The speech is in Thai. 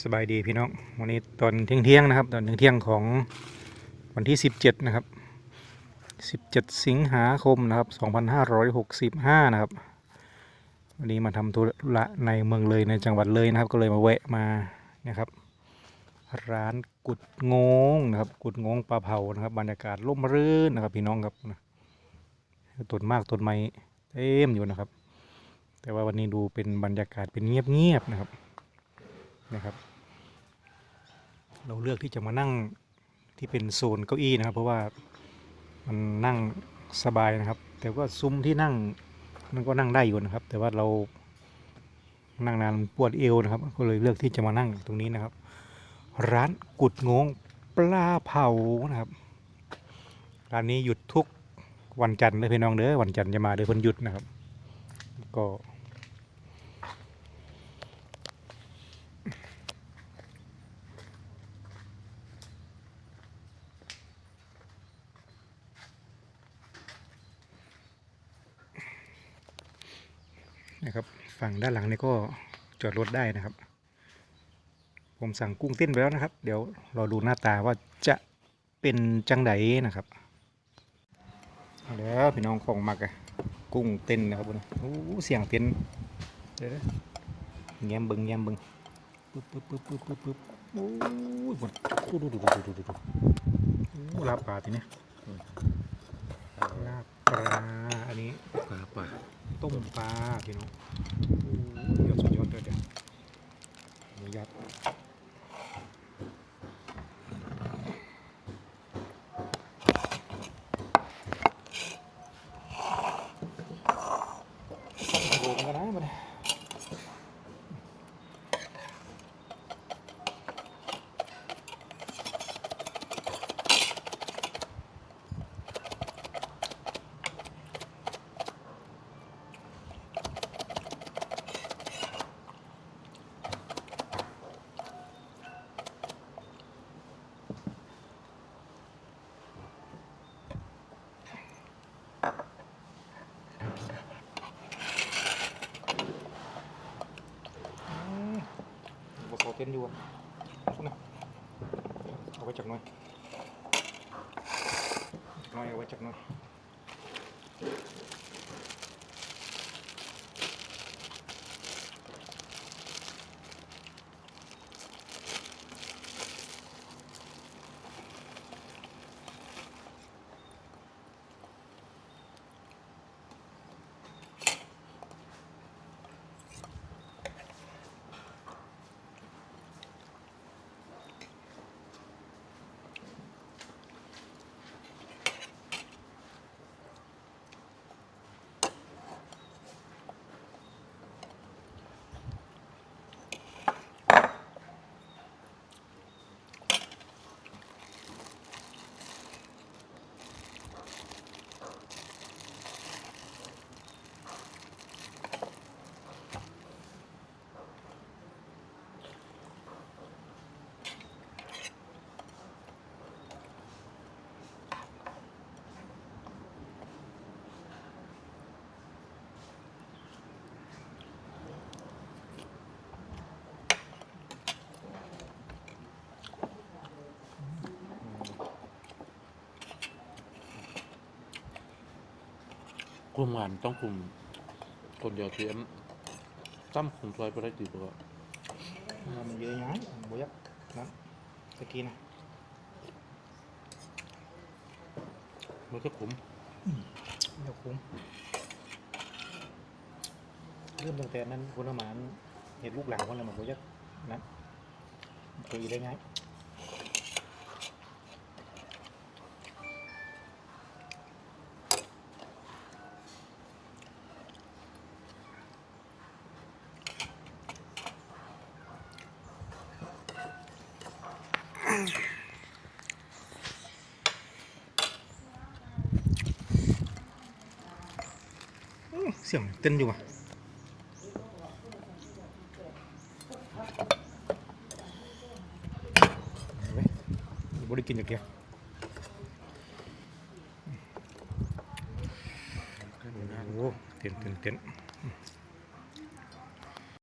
สบายดีพี่น้อง วันนี้ตอนเที่ยงเที่ยงนะครับ ตอนเที่ยงเที่ยงของวันที่ 17 นะครับ 17 สิงหาคมนะครับ 2565 นะครับ วันนี้มาทำธุระในเมืองเลยในจังหวัดเลยนะครับ ก็เลยมาแวะมานะครับ ร้านกุดงงนะครับ กุดงงปลาเผานะครับ บรรยากาศร่มรื่นนะครับ พี่น้องครับต้นมากต้นไม้เต็มอยู่นะครับ แต่ว่าวันนี้ดูเป็นบรรยากาศเป็นเงียบๆนะครับ นะครับ เราเลือกที่จะมานั่งที่เป็นโซนเก้าอี้นะครับ เพราะว่ามันนั่งสบายนะครับ แต่ว่าซุ้มที่นั่งมันก็นั่งได้อยู่นะครับ แต่ว่าเรานั่งนานปวดเอวนะครับ ก็เลยเลือกที่จะมานั่งตรงนี้นะครับ ร้านกุดงงปลาเผานะครับร้านนี้หยุดทุกวันจันทร์เลยพี่น้องเด้อวันจันทร์จะมาเด้อเพิ่นหยุดนะครับ ก็ นะครับ ฝั่งด้านหลังนี่ก็จอดรถได้นะครับ ผมสั่งกุ้งเต้นไปแล้วนะครับ เดี๋ยวเราดูหน้าตาว่าจะเป็นจังไดนะครับเอาแล้วพี่น้องของมักอะกุ้งเต้นนะครับบุญโอ้เสียงเต้นเดี๋ยวแง้มเบิงแง้มเบิงปึ๊บปึ๊บปึ๊บปึ๊บปึ๊บปึ๊บโอ้ยบุญดูดูดูดูดูดูดูโอ้ลาบปลาทีนี้ลาบปลาอันนี้ปลาป่า ต้มปลาพี่น้องโอ้ยอดสุดยอดเลยเดี๋ยวหมูยัดโรมกันนะมัน บเขาเต้นอยู่อะพุ่นนะเอาไว้จากหน้อยจากหน้อยเอาไว้จากหน้อย ก ลุ่มงานต้องกลุ่มคนเดียวเทียมตั้มคุมซอยไปได้ตีตัวมันเยอะยังหมูยัดนะตะกี้นะมันก็ขุมเดี๋ยวคุ้มเริ่มตั้งแต่นั้นคุณอาหมา เสียงเต้นอยู่ว่ะเอาไว้บริกินจากเกียร์โอ้โหเต้นเต้นเต้น